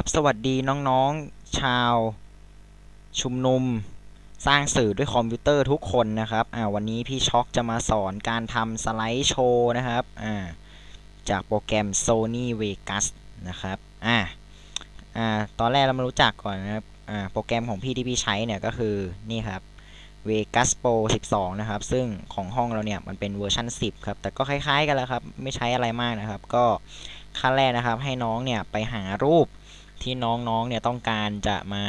ครับ สวัสดีน้องๆ ชาว ชุมนุม สร้างสื่อด้วยคอมพิวเตอร์ทุกคนนะครับ อ่าวันนี้พี่ช็อกจะมาสอนการทำสไลด์โชว์นะครับ อ่า จากโปรแกรม Sony Vegas นะครับ อ่า อ่า ตอนแรกเรามารู้จักก่อนนะครับ อ่า โปรแกรมของพี่ที่พี่ใช้เนี่ยก็คือนี่ครับ Vegas Pro 12 นะครับ ซึ่งของห้องเราเนี่ยมันเป็นเวอร์ชัน10 ครับ แต่ก็คล้ายๆกันแล้วครับ ไม่ใช้อะไรมากนะครับ ก็ขั้นแรกนะครับให้น้องเนี่ยไปหารูป ที่น้องๆเนี่ยต้องการจะมา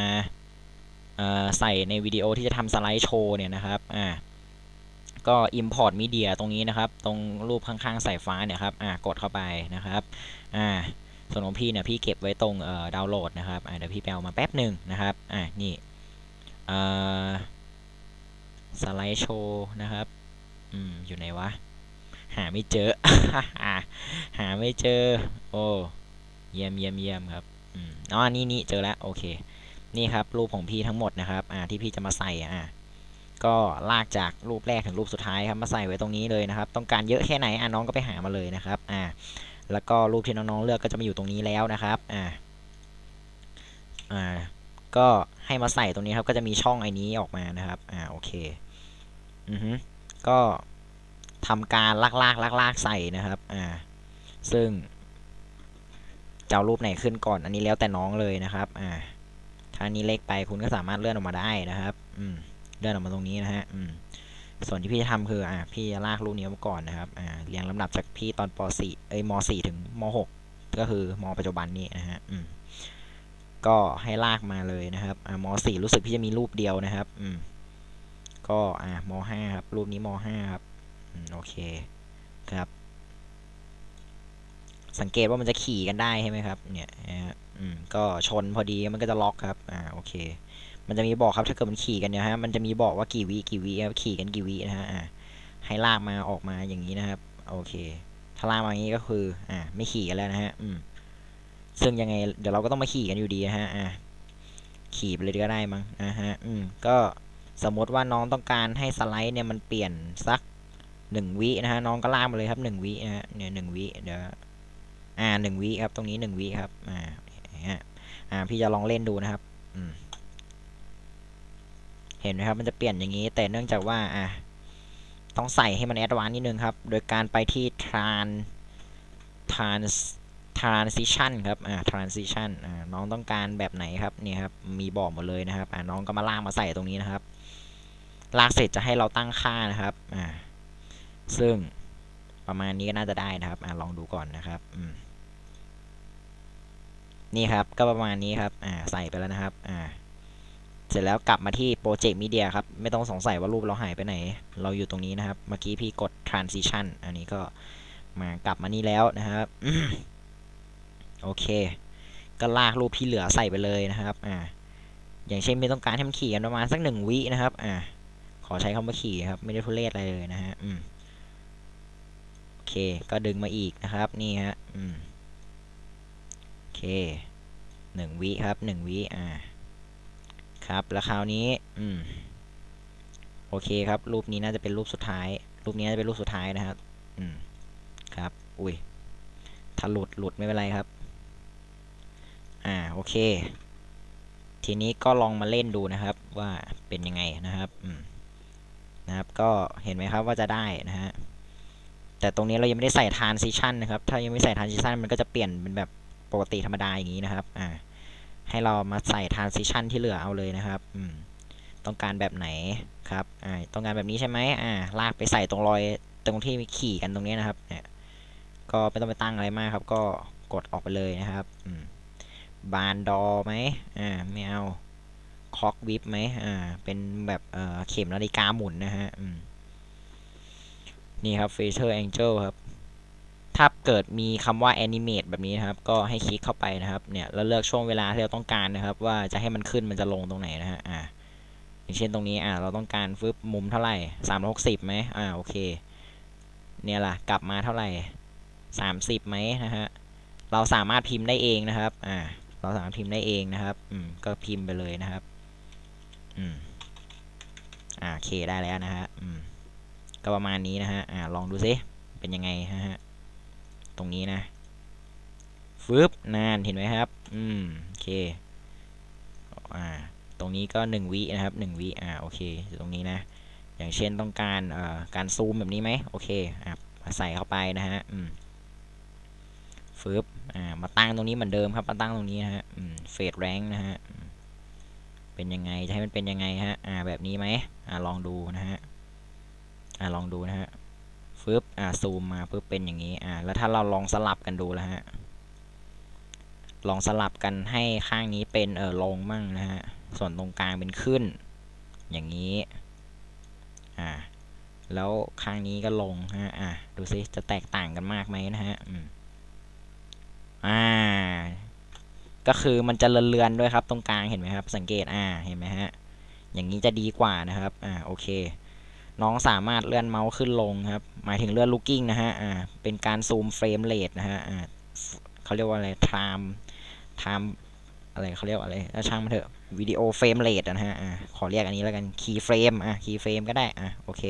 ใส่ในวิดีโอที่จะทำสไลด์โชว์เนี่ยนะครับอ่าก็ import media ตรงนี้นะครับ ตรงรูปข้างๆสายฟ้าเนี่ยครับอ่ากดเข้าไปนะครับอ่าส่วนของพี่เนี่ยพี่เก็บไว้ตรงเอ่อดาวน์โหลดนะครับอ่าเดี๋ยวพี่ไปเอามาแป๊บหนึ่งนะครับอ่านี่อ่าสไลด์โชว์นะครับอืมอยู่ไหนวะ หาไม่เจอ หาไม่เจอ โอ้เยี่ยมเยี่ยมเยี่ยมครับ อ๋อนี่นี่เจอแล้วโอเค นี่ครับรูปของพี่ทั้งหมดนะครับ อ่าที่พี่จะมาใส่อ่าก็ลากจากรูปแรกถึงรูปสุดท้ายครับมาใส่ไว้ตรงนี้เลยนะครับ ต้องการเยอะแค่ไหนอ่าน้องก็ไปหามาเลยนะครับ อ่า แล้วก็รูปที่น้องๆเลือกก็จะมาอยู่ตรงนี้แล้วนะครับ อ่า อ่า ก็ให้มาใส่ตรงนี้ครับ ก็จะมีช่องไอ้นี้ออกมานะครับ อ่าโอเค อือฮึก็ทำการลากลากลากลากใส่นะครับ อ่า ซึ่ง จะเอารูปไหนขึ้นก่อน อันนี้แล้วแต่น้องเลยนะครับ อ่า ถ้านี้เล็กไปคุณก็สามารถเลื่อนออกมาได้นะครับ อืม เลื่อนออกมาตรงนี้นะฮะ อืม ส่วนที่พี่จะทำคือ อ่า พี่จะลากรูปนี้มาก่อนนะครับ อ่า เรียงลำดับจากพี่ตอนป .4 เอ้ยม .4 ถึงม .6 ก็คือม ปัจจุบันนี้นะฮะ อืม ก็ให้ลากมาเลยนะครับ อ่า ม .4 รู้สึกพี่จะมีรูปเดียวนะครับ อืม ก็ อ่า ม .5 ครับ รูปนี้ม .5 ครับ โอเค ครับ สังเกตว่ามันจะขี่กันได้ใช่ไหมครับ เนี่ยอืมก็ชนพอดีมันก็จะล็อกครับ อ่า โอเค มันจะมีบอกครับถ้าเกิดมันขี่กันเนี่ยฮะ มันจะมีบอกว่ากี่วิกี่วิขี่กันกี่วินะฮะ อ่า ให้ลากมาออกมาอย่างนี้นะครับ โอเค ถ้าลากมาอย่างนี้ก็คือ อ่า ไม่ขี่กันแล้วนะฮะ อืม ซึ่งยังไง เดี๋ยวเราก็ต้องมาขี่กันอยู่ดีนะฮะ อ่า ขี่ไปเลยก็ได้มั้งนะฮะ อืม ก็สมมติว่าน้องต้องการให้สไลด์เนี่ยมันเปลี่ยนสักหนึ่งวินะฮะ น้องก็ลากมาเลยครับหนึ่งวินะฮะ เนี่ยหนึ่งวิ เดี๋ยว อ่าหนึ่งวิครับตรงนี้หนึ่งวิครับอ่าอ่าพี่จะลองเล่นดูนะครับอืมเห็นไหมครับมันจะเปลี่ยนอย่างนี้ แต่เนื่องจากว่าอ่าต้องใส่ให้มันแอดวานนิดนึงครับ โดยการไปที่ tran trans transition ครับ อ่า transition อ่า น้องต้องการแบบไหนครับ นี่ครับ มีบอกหมดเลยนะครับ อ่า น้องก็มาลากมาใส่ตรงนี้นะครับ ลากเสร็จจะให้เราตั้งค่านะครับ อ่า ซึ่ง ประมาณนี้ก็น่าจะได้นะครับอ่าลองดูก่อนนะครับนี่ครับก็ประมาณนี้ครับอ่าใส่ไปแล้วนะครับอ่าเสร็จแล้วกลับมาที่โปรเจกต์มีเดียครับ ไม่ต้องสงสัยว่ารูปเราหายไปไหน เราอยู่ตรงนี้นะครับ เมื่อกี้พี่กด transition อันนี้ก็มากลับมานี่แล้วนะครับ โอเค ก็ลากรูปที่เหลือใส่ไปเลยนะครับ อ่า อย่างเช่นไม่ต้องการให้มันขี่กันประมาณสักหนึ่งวินะครับ อ่า ขอใช้คำว่าขี่ครับ ไม่ได้ทุเรศอะไรเลยนะฮะ อืม เค ก็ดึงมาอีกนะครับ นี่ฮะ อืม โอเคหนึ่งวิครับหนึ่งวิ อ่า ครับ แล้วคราวนี้ อืม โอเคครับ รูปนี้น่าจะเป็นรูปสุดท้าย รูปนี้น่าจะเป็นรูปสุดท้ายนะครับ อืม ครับ อุ้ย ถ้าหลุด หลุดไม่เป็นไรครับ อ่า โอเค ทีนี้ก็ลองมาเล่นดูนะครับ ว่าเป็นยังไงนะครับ อืม นะครับ ก็เห็นไหมครับว่าจะได้นะฮะ แต่ตรงนี้เรายังไม่ได้ใส่ transition นะครับ ถ้ายังไม่ใส่ transition มันก็จะเปลี่ยนเป็นแบบปกติธรรมดาอย่างนี้นะครับ อ่า ให้เรามาใส่ transition ที่เหลือเอาเลยนะครับ อืม ต้องการแบบไหนครับ อ่า ต้องการแบบนี้ใช่ไหมอ่า ลากไปใส่ตรงรอยตรงที่มีขี่กันตรงนี้นะครับ เนี่ย ก็ไม่ต้องไปตั้งอะไรมากครับ ก็กดออกไปเลยนะครับ อืม บานดอไหมอ่า ไม่เอา คอกวิบไหมอ่า เป็นแบบ เอ่อ เข็มนาฬิกาหมุนนะฮะ อืม นี่ครับ Feature Angel ครับ ถ้าเกิดมีคำว่า Animate แบบนี้นะครับ ก็ให้คลิกเข้าไปนะครับเนี่ยแล้วเลือกช่วงเวลาที่เราต้องการนะครับ ว่าจะให้มันขึ้นมันจะลงตรงไหนนะฮะอ่าอย่างเช่นตรงนี้อ่าเราต้องการฟึบมุมเท่าไหร่สามหกสิบไหมอ่าโอเค เนี่ยล่ะกลับมาเท่าไหร่สามสิบไหมนะฮะเราสามารถพิมพ์ได้เองนะครับ อ่า เราสามารถพิมพ์ได้เองนะครับ อืม ก็พิมพ์ไปเลยนะครับ อืม อ่า โอเค ได้แล้วนะฮะ อืม ก็ประมาณนี้นะฮะอ่าลองดูซิเป็นยังไงฮะตรงนี้นะฟึบนานเห็นไหมครับ อืมโอเคอ่าตรงนี้ก็หนึ่งวินะครับหนึ่งวิอ่าโอเคตรงนี้นะ อย่างเช่นต้องการเอ่อการซูมแบบนี้ไหมโอเคอะมาใส่เข้าไปนะฮะอืมฟึบอ่ามาตั้งตรงนี้เหมือนเดิมครับมาตั้งตรงนี้นะฮะอืมเฟดแรงนะฮะเป็นยังไงจะให้มันเป็นยังไงฮะอ่าแบบนี้ไหมอ่าลองดูนะฮะ อ่าลองดูนะฮะฟึบอ่าซูมมาปึ๊บเป็นอย่างนี้อ่าแล้วถ้าเราลองสลับกันดูแล้วฮะลองสลับกันให้ข้างนี้เป็นเออลงมั่งนะฮะส่วนตรงกลางเป็นขึ้น อย่างนี้อ่าแล้วข้างนี้ก็ลงฮะอ่าดูซิจะแตกต่างกันมากไหมนะฮะอืมอ่าก็คือมันจะเลือนๆด้วยครับตรงกลางเห็นไหมครับ สังเกตอ่าเห็นไหมฮะอย่างนี้จะดีกว่านะครับอ่าโอเค น้องสามารถเลื่อนเมาส์ขึ้นลงครับ หมายถึงเลื่อนลูกกิ้งนะฮะ อ่า เป็นการซูมเฟรมเรทนะฮะ อ่าเขาเรียกว่าอะไร time time อะไรเขาเรียกว่าอะไรถ้าช่างมันเถอะ วิดีโอเฟรมเรทนะฮะ อ่า ขอเรียกอันนี้แล้วกัน คีย์เฟรม อะคีย์เฟรมก็ได้ อะโอเค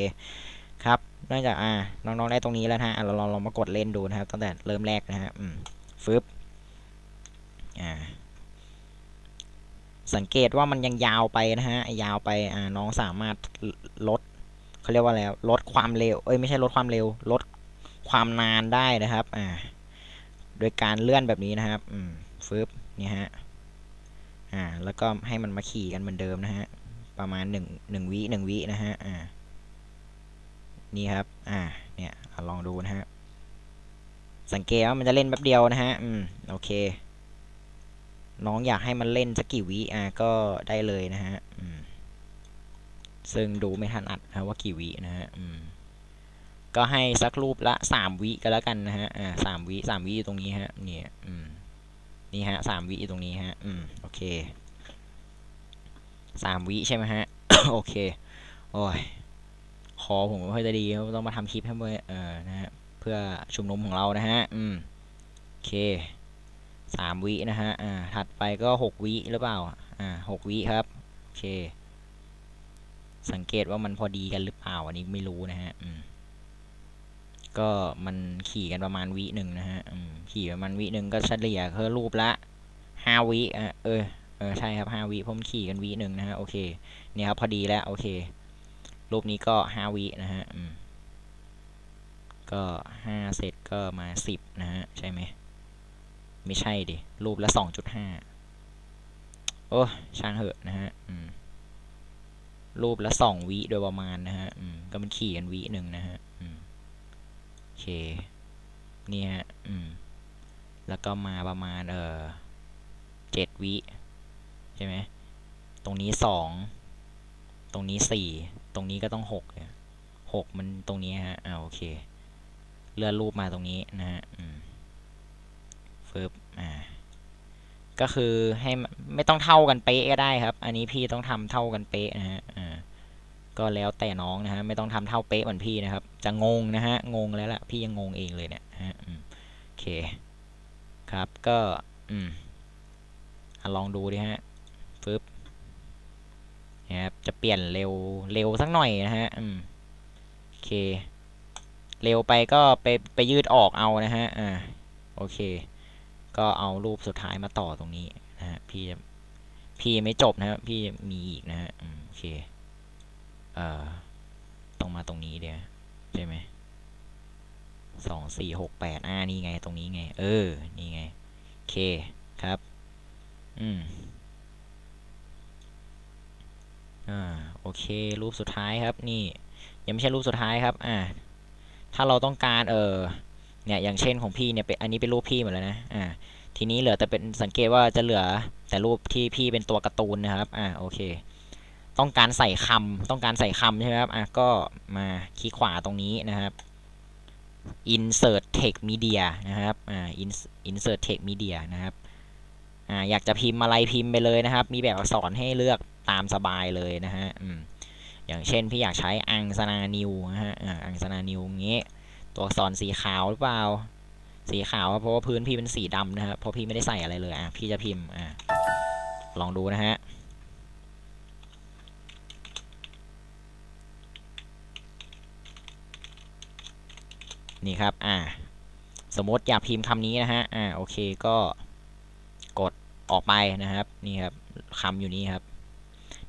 ครับนอกจาก อ่า น้องๆ ได้ตรงนี้แล้วฮะอะเราลองลองมากดเล่นดูนะครับ ตั้งแต่เริ่มแรกนะฮะ อืม ฟึบ อ่าสังเกตว่ามันยังยาวไปนะฮะ ยาวไป อ่า น้องสามารถลด เขาเรียกว่าอะไรลดความเร็ว เอ้ยไม่ใช่ลดความเร็ว ลดความนานได้นะครับ อ่า โดยการเลื่อนแบบนี้นะครับ อืมฟึบเนี่ยฮะ อ่า แล้วก็ให้มันมาขี่กันเหมือนเดิมนะฮะ ประมาณหนึ่งหนึ่งวิหนึ่งวินะฮะ อ่า นี่ครับ อ่า เนี่ยอลองดูนะฮะ สังเกตว่ามันจะเล่นแป๊บเดียวนะฮะ อืม โอเค น้องอยากให้มันเล่นสักกี่วิ อ่า ก็ได้เลยนะฮะ อืม ซึ่งดูไม่ทันอัดนะว่ากี่วินะฮะอืมก็ให้สักรูปละสามวิก็แล้วกันนะฮะอ่าสามวิสามวิอยู่ตรงนี้ฮะเนี่ยอืมนี่ฮะสามวิตรงนี้ฮะอืมโอเคสามวิใช่ไหมฮะ โอเค โอ้ยคอผมไม่ค่อยจะดีต้องมาทำคลิปให้เมื่อเออนะฮะเพื่อชุมนุมของเรานะฮะ อืมโอเคสามวินะฮะอ่าถัดไปก็หกวิหรือเปล่า อ่าหกวิครับ โอเค สังเกตว่ามันพอดีกันหรือเปล่าอันนี้ไม่รู้นะฮะก็มันขี่กันประมาณวิหนึ่งนะฮะขี่ประมาณวิหนึ่งก็เฉลี่ยคือรูปละห้าวิอะเออเออใช่ครับห้าวิผมขี่กันวิหนึ่งนะฮะโอเคเนี่ยครับพอดีแล้วโอเค รูปนี้ก็ห้าวินะฮะก็ห้าเสร็จก็มาสิบนะฮะใช่ไหมไม่ใช่ดิรูปละสองจุดห้าโอ้ช่างเหอะนะฮะอืม รูปละสองวิโดยประมาณนะฮะก็มันขี่กันวิหนึ่งนะฮะโอเคนี่ฮะแล้วก็มาประมาณเออเจ็ดวิใช่ไหมตรงนี้สองตรงนี้สี่ตรงนี้ก็ต้องหกเนี่ยหกมันตรงนี้ฮะอ่าโอเค เลื่อนรูปมาตรงนี้นะฮะอืมฟึบอ่าก็คือให้ไม่ต้องเท่ากันเป๊ะก็ได้ครับ อันนี้พี่ต้องทำเท่ากันเป๊ะนะฮะ ก็แล้วแต่น้องนะฮะไม่ต้องทำเท่าเป๊ะเหมือนพี่นะครับ จะงงนะฮะงงแล้วล่ะพี่ยังงงเองเลยเนี่ยฮะโอเคครับก็อืมอลองดูดิฮะฟึบนะครับจะเปลี่ยนเร็วเร็วสักหน่อยนะฮะอืมโอเค เร็วไปก็ไปไปยืดออกเอานะฮะอ่าโอเค ก็เอารูปสุดท้ายมาต่อตรงนี้นะฮะพี่พี่ไม่จบนะครับพี่มีอีกนะฮะอืมโอเค เอ่อต้องมาตรงนี้เดี๋ยวใช่ไหมสองสี่หกแปดอ่านี่ไงตรงนี้ไง เออ นี่ไงโอเคครับ อืมอ่าโอเค รูปสุดท้ายครับ นี่ ยังไม่ใช่รูปสุดท้ายครับ อ่า ถ้าเราต้องการเออเนี่ยอย่างเช่นของพี่เนี่ยเป็นอันนี้เป็นรูปพี่หมดแล้วนะอ่าทีนี้เหลือแต่เป็นสังเกตว่าจะเหลือแต่รูปที่พี่เป็นตัวการ์ตูนนะครับ อ่าโอเค ต้องการใส่คำต้องการใส่คำใช่ไหมครับอะก็มาคลิกขวาตรงนี้นะครับ insert text media นะครับอ่า insert text media นะครับอ่าอยากจะพิมพ์อะไรพิมพ์ไปเลยนะครับ มีแบบอักษรให้เลือกตามสบายเลยนะฮะอืมอย่างเช่นพี่อยากใช้อังสนานิวนะฮะอ่าอังสนานิวเงี้ยตัวอักษรสีขาวหรือเปล่า สีขาวเพราะว่าพื้นพี่เป็นสีดำนะครับเพราะพี่ไม่ได้ใส่อะไรเลยอะพี่จะพิมพ์อ่าลองดูนะฮะ นี่ครับ อ่า สมมติอยากพิมพ์คำนี้นะฮะ อ่า โอเค ก็กดออกไปนะครับ นี่ครับคำอยู่นี่ครับ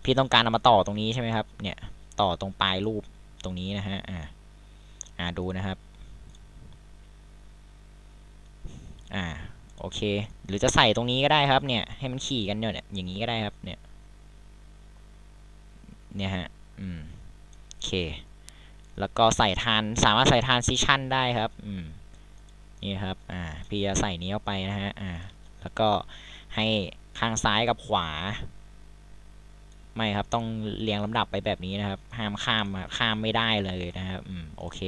พี่ต้องการเอามาต่อตรงนี้ใช่ไหมครับ เนี่ย ต่อตรงปลายรูปตรงนี้นะฮะ อ่า อ่า ดูนะครับ อ่า โอเค หรือจะใส่ตรงนี้ก็ได้ครับ เนี่ย ให้มันขี่กันเนี่ย อย่างนี้ก็ได้ครับ เนี่ย เนี่ยฮะ อืม โอเค แล้วก็ใส่ทานสามารถใส่ทานซิชั่นได้ครับอืมนี่ครับอ่าพี่จะใส่นี้เข้าไปนะฮะอ่าแล้วก็ให้ข้างซ้ายกับขวา ไม่ครับต้องเรียงลำดับไปแบบนี้นะครับ ห้ามข้ามข้ามไม่ได้เลยนะครับอืมโอเค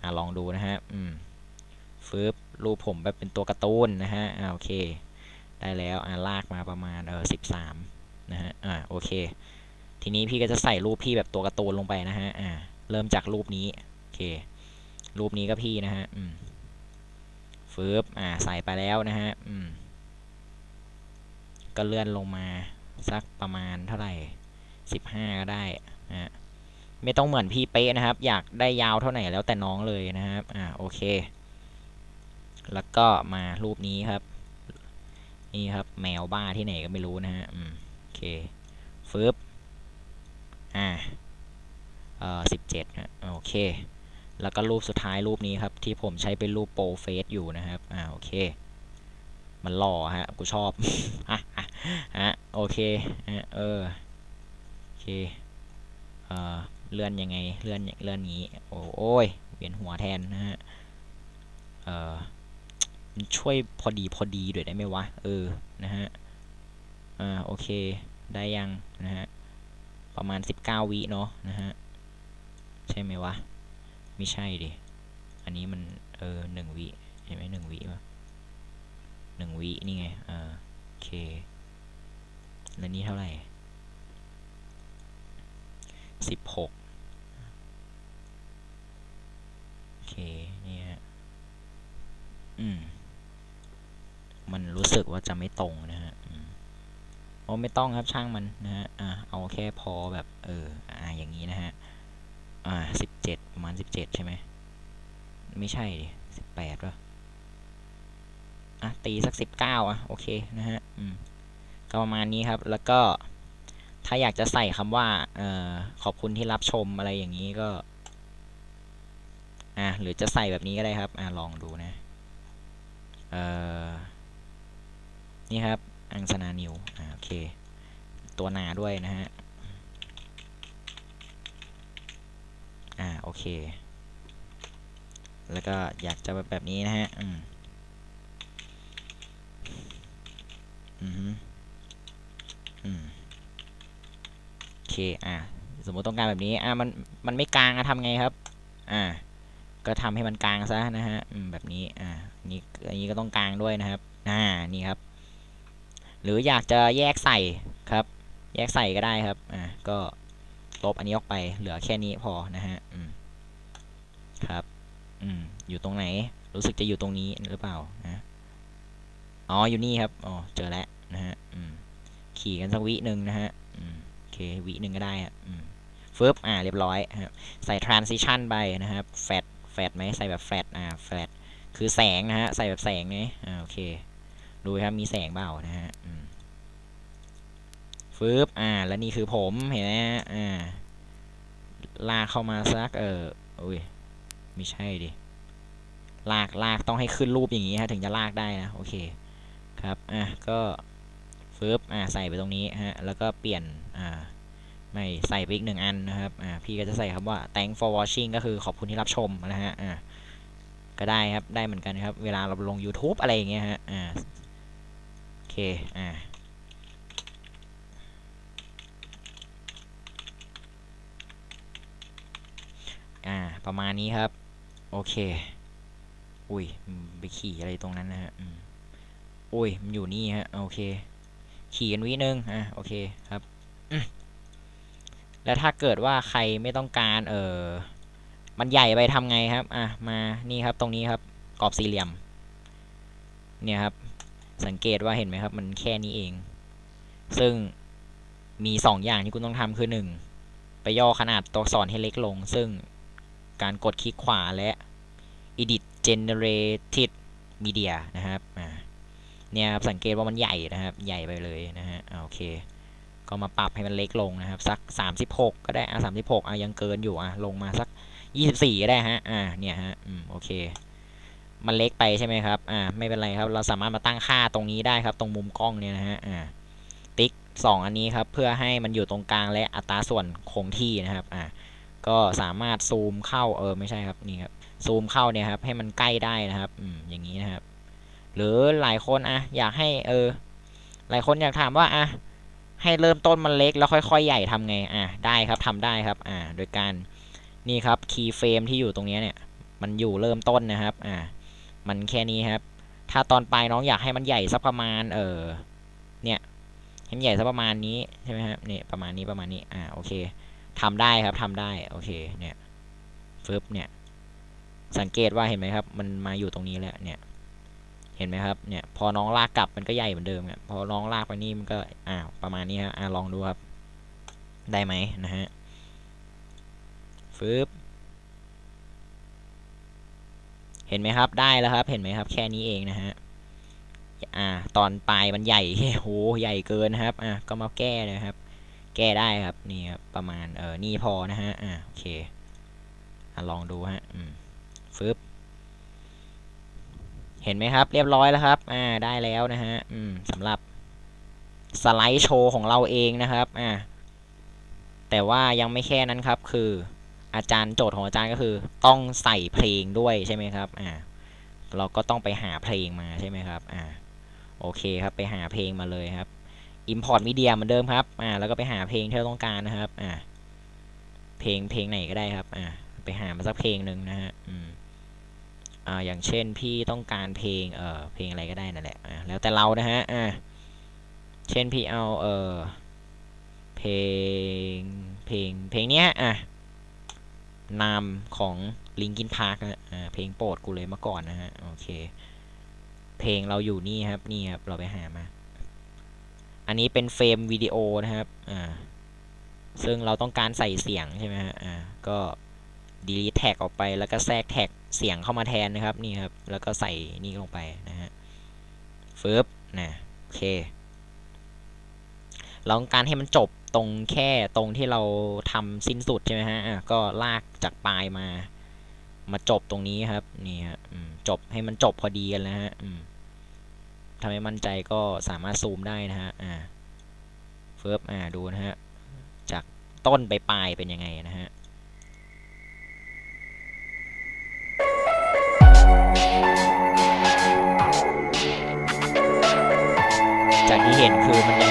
อ่าลองดูนะฮะอืมฟืบรูปผมแบบเป็นตัวการ์ตูนนะฮะอ่าโอเค ได้แล้วอ่าลากมาประมาณเออสิบสามนะฮะอ่าโอเค ทีนี้พี่ก็จะใส่รูปพี่แบบตัวการ์ตูนลงไปนะฮะอ่า เริ่มจากรูปนี้ โอเค รูปนี้ก็พี่นะฮะอืมฟืบอ่า ใส่ไปแล้วนะฮะ อืม ก็เลื่อนลงมาสักประมาณเท่าไหร่สิบห้าก็ได้นะฮะไม่ต้องเหมือนพี่เป๊ะนะครับ อยากได้ยาวเท่าไหร่แล้วแต่น้องเลยนะครับ อ่า โอเค แล้วก็มารูปนี้ครับ นี่ครับ แมวบ้าที่ไหนก็ไม่รู้นะฮะ อืม โอเคฟืบอ่า เอ่อสิบเจ็ดฮะโอเค แล้วก็รูปสุดท้ายรูปนี้ครับ ที่ผมใช้เป็นรูปโปรเฟสอยู่นะครับอ่าโอเค มันหล่อฮะกูชอบฮะฮะโอเคฮะเออโอเคเอ่อเลื่อนยังไงเลื่อนเลื่อนงี้ โอ้โอยเวียนหัวแทนนะฮะเออมันช่วยพอดีพอดีด้วยได้ไหมวะ เออ นะฮะ อ่า โอเค ได้ยัง นะฮะ ประมาณสิบเก้าวิเนาะ นะฮะ ใช่ไหมวะ ไม่ใช่ดิ อันนี้มัน เออหนึ่งวิเห็นไหมหนึ่งวิวะหนึ่งวินี่ไงเออโอเค แล้วนี่เท่าไหร่สิบหกโอเค นี่ฮะ อืม มันรู้สึกว่าจะไม่ตรงนะฮะโอ้ไม่ต้องครับช่างมันนะฮะ อ่าเอาแค่พอแบบ เออ อ่า อย่างนี้นะฮะ อ่าสิบเจ็ดประมาณสิบเจ็ดใช่ไหมไม่ใช่ดิสิบแปดวะอะตีสักสิบเก้าอะโอเคนะฮะอืมก็ประมาณนี้ครับ แล้วก็ถ้าอยากจะใส่คำว่าเอ่อขอบคุณที่รับชมอะไรอย่างนี้ก็ อะหรือจะใส่แบบนี้ก็ได้ครับ อะลองดูนะ เอ่อ นี่ครับ อังสนานิว อ่าโอเค ตัวหนาด้วยนะฮะ โอเค แล้วก็อยากจะแบบนี้นะฮะ อืมอืมอืมโอเค อ่าสมมติต้องการแบบนี้ อ่ามัน มันไม่กลางอะทำไงครับ อ่า ก็ทำให้มันกลางซะนะฮะ อืม แบบนี้ อ่านี่อันนี้ก็ต้องกลางด้วยนะครับ อ่า นี่ครับ หรืออยากจะแยกใส่ครับ แยกใส่ก็ได้ครับ อ่า ก็ ลบอันนี้ออกไป เหลือแค่นี้พอนะฮะครับ อืม อยู่ตรงไหน รู้สึกจะอยู่ตรงนี้หรือเปล่านะอ๋อ อยู่นี่ครับ อ๋อ เจอแล้วนะฮะ อืม ขี่กันสักวิหนึ่งนะฮะ อืม โอเค วิหนึ่งก็ได้อืมฟึบอ่า เรียบร้อยครับ ใส่ transition ไปนะครับ แฟดแฟดไหมใส่แบบแฟดอ่า แฟดคือแสงนะฮะ ใส่แบบแสงไงอ่า โอเค ดูครับ มีแสงเปล่านะฮะ อืม ฟึบอ่า แล้วนี่คือผมเห็นไหมฮะอ่า ลากเข้ามาสัก เอออุ้ยไม่ใช่ดิ ลากลากต้องให้ขึ้นรูปอย่างนี้ฮะ ถึงจะลากได้นะ โอเค ครับ อะ ก็ฟึบอ่า ใส่ไปตรงนี้ฮะ แล้วก็เปลี่ยน อ่า ไม่ใส่ไปอีกหนึ่งอันนะครับ อ่า พี่ก็จะใส่คำว่า thank for watching ก็คือขอบคุณที่รับชมนะฮะ อ่า ก็ได้ครับ ได้เหมือนกันครับ เวลาเราลง YouTube อะไรอย่างเงี้ยฮะ อ่า โอเค อ่า อ่า ประมาณนี้ครับ โอเค อุ้ยไปขี่อะไรตรงนั้นนะฮะอุ้ยมันอยู่นี่ฮะ โอเค ขี่กันวินึงอะโอเคครับ แล้วถ้าเกิดว่าใครไม่ต้องการ เออมันใหญ่ไปทำไงครับ อะ มานี่ครับ ตรงนี้ครับ กรอบสี่เหลี่ยม เนี่ยครับ สังเกตว่าเห็นไหมครับ มันแค่นี้เอง ซึ่งมีสองอย่างที่คุณต้องทำคือหนึ่งไปย่อขนาดตัวอักษรให้เล็กลง ซึ่ง การกดคลิกขวาและ edit generated media นะครับเนี่ยครับสังเกตว่ามันใหญ่นะครับ ใหญ่ไปเลยนะฮะโอเค ก็มาปรับให้มันเล็กลงนะครับ สัก 36 ก็ได้อะ36อะยังเกินอยู่อะลงมาสัก 24 ก็ได้ฮะอ่าเนี่ยฮะอืมโอเค มันเล็กไปใช่ไหมครับอ่าไม่เป็นไรครับ เราสามารถมาตั้งค่าตรงนี้ได้ครับ ตรงมุมกล้องเนี่ยนะฮะอ่าติ๊กสองอันนี้ครับ เพื่อให้มันอยู่ตรงกลางและอัตราส่วนคงที่นะครับอ่า ก็สามารถซูมเข้าเออไม่ใช่ครับนี่ครับซูมเข้าเนี่ยครับให้มันใกล้ได้นะครับอืมอย่างนี้นะครับ หรือหลายคนอะอยากให้เออหลายคนอยากถามว่าอะให้เริ่มต้นมันเล็กแล้วค่อยๆ ใหญ่ทำไงอะได้ครับทำได้ครับอ่าโดยการนี่ครับคีย์เฟรมที่อยู่ตรงนี้เนี่ยมันอยู่เริ่มต้นนะครับอ่ามันแค่นี้ครับ ถ้าตอนปลายน้องอยากให้มันใหญ่สักประมาณเออเนี่ยให้มันใหญ่สักประมาณนี้ใช่ไหมครับเนี่ยประมาณนี้ประมาณนี้อ่าโอเค ทำได้ครับทำได้ โอเค เนี่ยฟึบเนี่ย สังเกตว่าเห็นไหมครับ มันมาอยู่ตรงนี้แล้ว เนี่ย เห็นไหมครับ เนี่ย พอน้องลากกลับมันก็ใหญ่เหมือนเดิมเนี่ยพอน้องลากไปนี่มันก็ อ้าว ประมาณนี้ครับอ่าลองดูครับ ได้ไหมนะฮะฟึบเห็นไหมครับ ได้แล้วครับ เห็นไหมครับ แค่นี้เองนะฮะ อ่า ตอนปลายมันใหญ่โห ใหญ่เกินนะครับ อ่าก็มาแก้นะครับ แก้ได้ครับนี่ครับประมาณเออนี่พอนะฮะอ่าโอเคอลองดูฮะอืมฟึบเห็นไหมครับ เรียบร้อยแล้วครับ อ่าได้แล้วนะฮะอืมสำหรับสไลด์โชว์ของเราเองนะครับอ่าแต่ว่ายังไม่แค่นั้นครับ คือ อาจารย์โจทย์ของอาจารย์ก็คือ ต้องใส่เพลงด้วยใช่ไหมครับอ่าเราก็ต้องไปหาเพลงมาใช่ไหมครับอ่าโอเคครับไปหาเพลงมาเลยครับ import media เหมือนเดิมครับ อ่า แล้วก็ไปหาเพลงที่เราต้องการนะครับ อ่า เพลง เพลงไหนก็ได้ครับ อ่า ไปหามาสักเพลงหนึ่งนะฮะ อืม อ่า อย่างเช่นพี่ต้องการเพลง เอ่อ เพลงอะไรก็ได้นั่นแหละ อ่า แล้วแต่เรานะฮะ อ่า เช่นพี่เอา เอ่อ เพลง เพลง เพลงเนี้ย อะนามของลิงกินพาร์กอ่า เพลงโปรดกูเลยเมื่อก่อนนะฮะ โอเค เพลงเราอยู่นี่ครับ นี่ครับ เราไปหามา อันนี้เป็นเฟรมวิดีโอนะครับ อ่า ซึ่งเราต้องการใส่เสียงใช่ไหมฮะ อ่า ก็ delete tag ออกไปแล้วก็แทรกแท็กเสียงเข้ามาแทนนะครับนี่ครับ แล้วก็ใส่นี่ลงไปนะฮะฟึบนะโอเค เราต้องการให้มันจบตรงแค่ตรงที่เราทำสิ้นสุดใช่ไหมฮะอะก็ลากจากปลายมา มาจบตรงนี้ครับ นี่ฮะจบให้มันจบพอดีกันแล้วฮะอืม ถ้าไม่มั่นใจก็สามารถซูมได้นะฮะ อ่าเฟิร์บอ่า ดูนะฮะ จากต้นไปปลายเป็นยังไงนะฮะจากที่เห็นคือมัน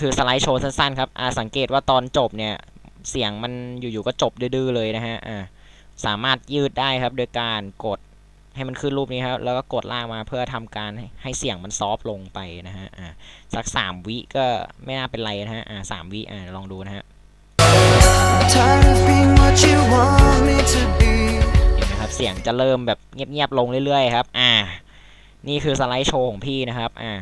คือสไลด์โชว์สั้นๆครับอ่าสังเกตว่าตอนจบเนี่ย เสียงมันอยู่ๆก็จบดื้อๆเลยนะฮะอ่าสามารถยืดได้ครับ โดยการกดให้มันขึ้นรูปนี้ครับ แล้วก็กดลากมาเพื่อทำการให้ให้เสียงมันซอฟต์ลงไปนะฮะอ่าสักสามวิก็ไม่น่าเป็นไรนะฮะอ่าสามวิอ่าลองดูนะฮะ Tired of being what you want me to be. เห็นไหมครับเสียงจะเริ่มแบบเงียบๆลงเรื่อยๆครับ อ่า นี่คือสไลด์โชว์ของพี่นะครับ อ่า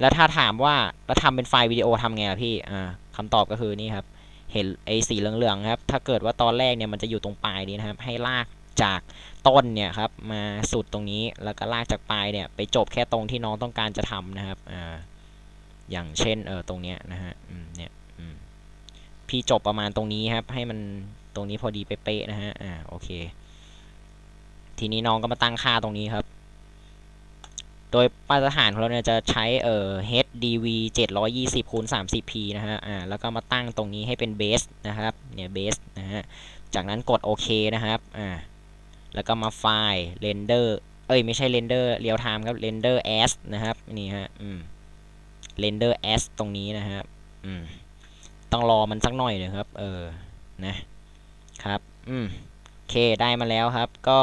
แล้วถ้าถามว่าแล้วทำเป็นไฟล์วิดีโอทำไงล่ะพี่อ่าคำตอบก็คือนี่ครับ เห็นไอ้สีเหลืองๆครับ ถ้าเกิดว่าตอนแรกเนี่ยมันจะอยู่ตรงปลายนี้นะครับ ให้ลากจากต้นเนี่ยครับมาสุดตรงนี้แล้วก็ลากจากปลายเนี่ยไปจบแค่ตรงที่น้องต้องการจะทำนะครับอ่าอย่างเช่นเออตรงเนี้ยนะฮะอืมเนี่ยอืมพี่จบประมาณตรงนี้ครับ ให้มันตรงนี้พอดีเป๊ะๆนะฮะอ่าโอเค ทีนี้น้องก็มาตั้งค่าตรงนี้ครับ โดยมาตรฐานของเราเนี่ยจะใช้เอ่อ HDV 720คูณ 30p นะฮะ อ่า แล้วก็มาตั้งตรงนี้ให้เป็นเบสนะครับ เนี่ยเบสนะฮะ จากนั้นกดโอเคนะครับ อ่า แล้วก็มาไฟล์ render เอ้ย ไม่ใช่ render real time ครับ render as นะครับ นี่ฮะ อืม render as ตรงนี้นะครับ อืม ต้องรอมันสักหน่อยเลยครับ เออ นะ ครับ อืม โอเค ได้มาแล้วครับ ก็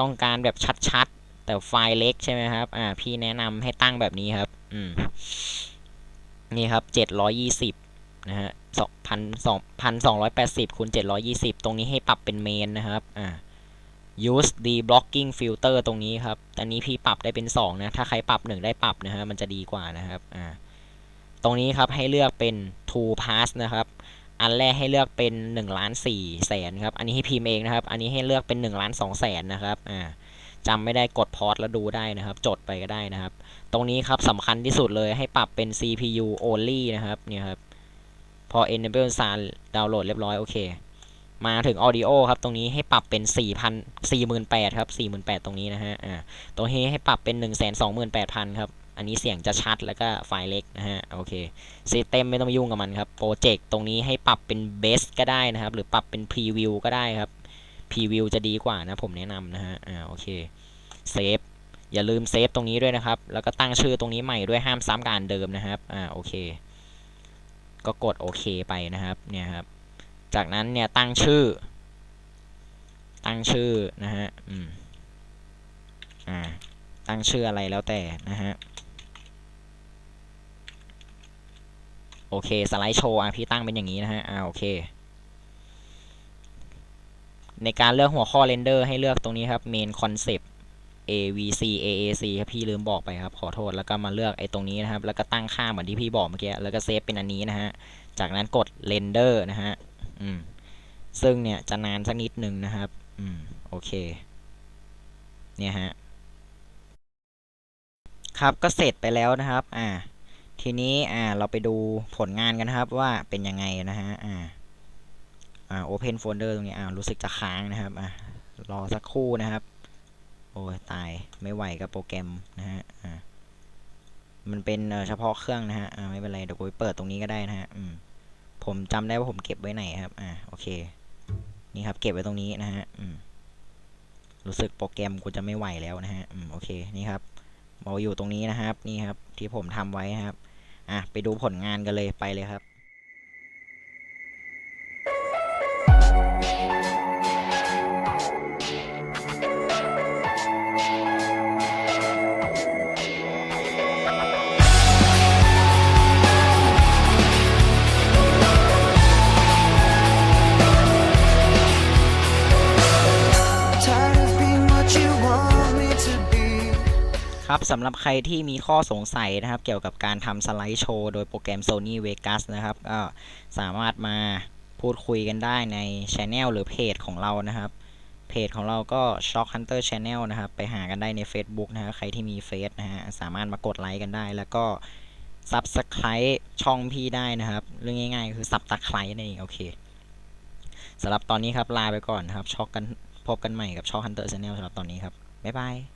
ต้องการแบบชัดๆ แต่ไฟล์เล็กใช่ไหมครับ อ่า พี่แนะนำให้ตั้งแบบนี้ครับ อืม นี่ครับเจ็ดร้อยยี่สิบนะฮะสองพันสองพันสองร้อยแปดสิบคูณเจ็ดร้อยี่สิบตรงนี้ให้ปรับเป็นเมนนะครับ อ่า use deblocking filter ตรงนี้ครับ ตอนนี้พี่ปรับได้เป็น2นะ ถ้าใครปรับ1ได้ปรับนะฮะ มันจะดีกว่านะครับ อ่า ตรงนี้ครับให้เลือกเป็น two pass นะครับอันแรกให้เลือกเป็น1ล้าน4แสนครับ อันนี้ให้พิมพ์เองนะครับ อันนี้ให้เลือกเป็น1ล้าน2แสนนะครับ อ่า จำไม่ได้กดพอ s แล้วดูได้นะครับ จดไปก็ได้นะครับ ตรงนี้ครับสำคัญที่สุดเลยให้ปรับเป็น CPU only นะครับเนี่ยครับ พอ enable sound ดาวน์โหลดเรียบร้อย โอเค มาถึง audio ครับ ตรงนี้ให้ปรับเป็น 4,000 48,000ครับ48,000 ตรงนี้นะฮะอ่าตรงนี้ให้ปรับเป็น 128,000 ครับอันนี้เสียงจะชัดแล้วก็ไฟล์เล็กนะฮะโอเค System ไม่ต้องยุ่งกับมันครับ Project ตรงนี้ให้ปรับเป็น Best ก็ได้นะครับ หรือปรับเป็น Preview ก็ได้ครับ Preview จะดีกว่านะผมแนะนำนะฮะอ่าโอเค Save อย่าลืมเซฟตรงนี้ด้วยนะครับ แล้วก็ตั้งชื่อตรงนี้ใหม่ด้วยห้ามซ้ำกับอันเดิมนะครับอ่าโอเค ก็กดโอเคไปนะครับเนี่ยครับจากนั้นเนี่ยตั้งชื่อ ตั้งชื่อนะฮะอืมอ่าตั้งชื่ออะไรแล้วแต่นะฮะโอเค สไลด์โชว์อะพี่ตั้งเป็นอย่างนี้นะฮะอ่าโอเค ในการเลือกหัวข้อเรนเดอร์ให้เลือกตรงนี้ครับ main concept AVC AAC ครับพี่ลืมบอกไปครับ ขอโทษแล้วก็มาเลือกไอ้ตรงนี้นะครับ แล้วก็ตั้งค่าเหมือนที่พี่บอกเมื่อกี้แล้วก็เซฟเป็นอันนี้นะฮะ จากนั้นกด render นะฮะอืมซึ่งเนี่ยจะนานสักนิดนึงนะครับ อืมโอเค เนี่ยฮะ ครับก็เสร็จไปแล้วนะครับ อ่า ทีนี้อ่าเราไปดูผลงานกันนะครับว่าเป็นยังไงนะฮะ อ่า อ่า open folder ตรงนี้อ่ารู้สึกจะค้างนะครับอ่ารอสักครู่นะครับ โอ้ยตายไม่ไหวกับโปรแกรมนะฮะอ่ามันเป็นเฉพาะเครื่องนะฮะอ่าไม่เป็นไรเดี๋ยวกูไปเปิดตรงนี้ก็ได้นะฮะอืมผมจำได้ว่าผมเก็บไว้ไหนครับอ่าโอเค นี่ครับ เก็บไว้ตรงนี้นะฮะอืมรู้สึกโปรแกรมกูจะไม่ไหวแล้วนะฮะอืมโอเคนี่ครับเราอยู่ตรงนี้นะครับ นี่ครับ ที่ผมทำไว้นะครับ อะไปดูผลงานกันเลยไปเลยครับ ครับสำหรับใครที่มีข้อสงสัยนะครับ เกี่ยวกับการทำสไลด์โชว์โดยโปรแกรม Sony Vegas นะครับ ก็สามารถมาพูดคุยกันได้ใน Channel หรือเพจของเรานะครับ เพจของเราก็ Shock Hunter Channel นะครับ ไปหากันได้ใน Facebook นะครับใครที่มีเฟซนะฮะสามารถมากดไลค์กันได้ แล้วก็ Subscribe ช่องพี่ได้นะครับ เรื่องง่ายๆ คือ Subscribe นั่นเองโอเคสำหรับตอนนี้ครับลาไปก่อนนะครับช็อกกันพบกันใหม่กับ Shock Hunter Channel สำหรับตอนนี้ครับ บ๊ายบาย